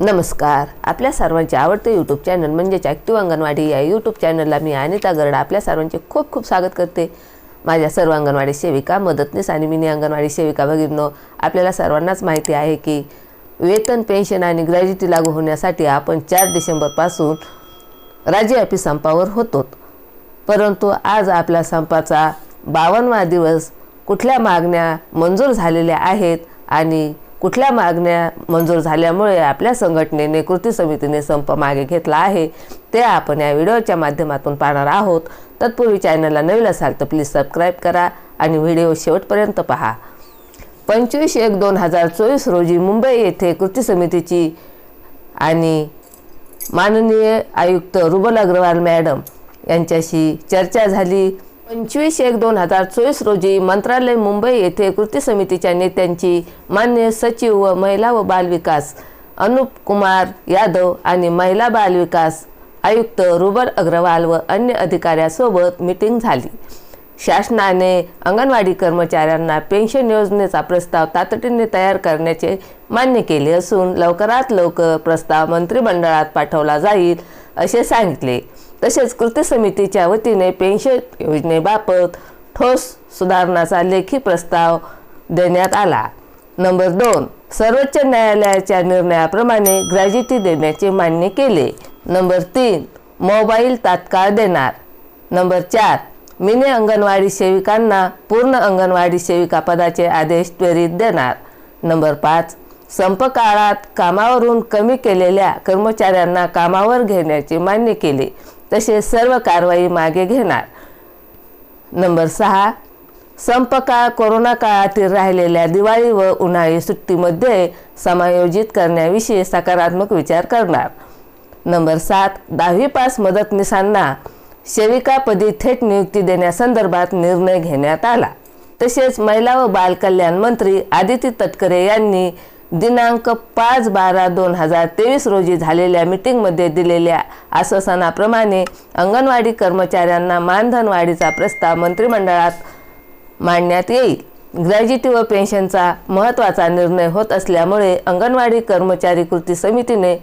नमस्कार. आपल्या सर्वांचे आवडते यूट्यूब चॅनल म्हणजेच ॲक्टिव्ह अंगणवाडी या यूट्यूब चॅनलला मी अनिता गरड आपल्या सर्वांचे खूप खूप स्वागत करते. माझ्या सर्व अंगणवाडी सेविका मदतनीस आणि मिनी अंगणवाडी सेविका भगिनो आपल्याला सर्वांनाच माहिती आहे की वेतन पेन्शन आणि ग्रॅज्युटी लागू होण्यासाठी आपण चार डिसेंबरपासून राज्यव्यापी संपावर होतो. परंतु आज आपल्या संपाचा बावन्नवा दिवस कुठल्या मागण्या मंजूर झालेल्या आहेत आणि कुठल्या मागण्या मंजूर झाल्यामुळे आपल्या संघटनेने कृती समितीने संप मागे घेतला आहे ते आपण या व्हिडिओच्या माध्यमातून पाहणार आहोत. तत्पूर्वी चॅनलला नवीन असाल तर प्लीज सबस्क्राईब करा आणि व्हिडिओ शेवटपर्यंत पहा. पंचवीस एक दोन हजार चोवीस रोजी मुंबई येथे कृती समितीची आणि माननीय आयुक्त रुबल अग्रवाल मॅडम यांच्याशी चर्चा झाली. पंचवीस एक दोन हजार चोवीस रोजी मंत्रालय मुंबई येथे कृती समितीच्या नेत्यांची मान्य सचिव व महिला व बालविकास अनुप कुमार यादव आणि महिला बालविकास आयुक्त रुबल अग्रवाल व अन्य अधिकाऱ्यासोबत मीटिंग झाली. शासनाने अंगणवाडी कर्मचाऱ्यांना पेन्शन योजनेचा प्रस्ताव तातडीने तयार करण्याचे मान्य केले असून लवकरात लवकर प्रस्ताव मंत्रिमंडळात पाठवला जाईल असे सांगितले. तसेच कृती समितीच्या वतीने पेन्शन योजनेबाबत ठोस सुधारणाचा लेखी प्रस्ताव देण्यात आला. नंबर दोन सर्वोच्च न्यायालयाच्या निर्णयाप्रमाणे ग्रॅज्युटी देण्याचे मान्य केले. नंबर तीन मोबाईल तात्काळ देणार. नंबर चार मिनी अंगणवाडी सेविकांना पूर्ण अंगणवाडी सेविका पदाचे आदेश त्वरित देणार. नंबर पाच संप काळात कामावरून कमी केलेल्या कर्मचाऱ्यांना कामावर घेण्याचे मान्य केले. तसेच सर्व कारवाई मागे घेणार. नंबर सहा संप काळ कोरोना काळातील राहिलेल्या दिवाळी व उन्हाळी सुट्टीमध्ये समायोजित करण्याविषयी सकारात्मक विचार करणार. नंबर सात दहावी पास मदतनीसांना सेविकापदी थेट नियुक्ती देण्यासंदर्भात निर्णय घेण्यात आला. तसेच महिला व बालकल्याण मंत्री आदिती तटकरे यांनी दिनांक पाच बारा दोन हजार तेवीस रोजी झालेल्या मिटिंगमध्ये दिलेल्या आश्वासनाप्रमाणे अंगणवाडी कर्मचाऱ्यांना मानधनवाढीचा प्रस्ताव मंत्रिमंडळात मांडण्यात येईल. ग्रॅज्युटी व पेन्शनचा महत्त्वाचा निर्णय होत असल्यामुळे अंगणवाडी कर्मचारी कृती समितीने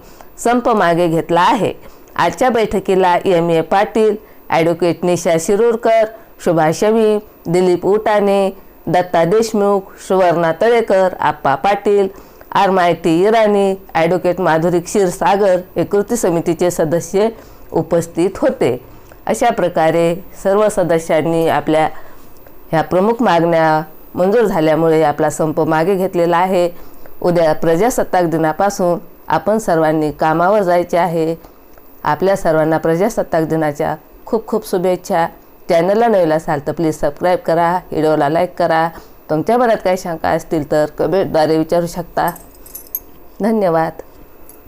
संप मागे घेतला आहे. आजच्या बैठकीला M. A. Patil advocate Nisha Shirurkar Subhash Shami Dilip Utane Datta Deshmukh Suvarna Talekar Appa Patil Armaiti Irani advocate Madhuri Kshirsagar हे कृती समितीचे सदस्य उपस्थित होते. अशा प्रकारे सर्व सदस्यांनी आपल्या ह्या प्रमुख मागण्या मंजूर झाल्यामुळे आपला संप मागे घेतलेला आहे. उद्या प्रजासत्ताक दिनापासून आपण सर्वांनी कामावर जायचे आहे. आपल्या सर्वांना प्रजासत्ताक दिनाच्या खूप खूप शुभेच्छा. चॅनलला नवीन असाल तर प्लीज सबस्क्राईब करा व्हिडिओला लाईक करा. तुमच्या मनात काही शंका असतील तर कमेंटद्वारे विचारू शकता. धन्यवाद.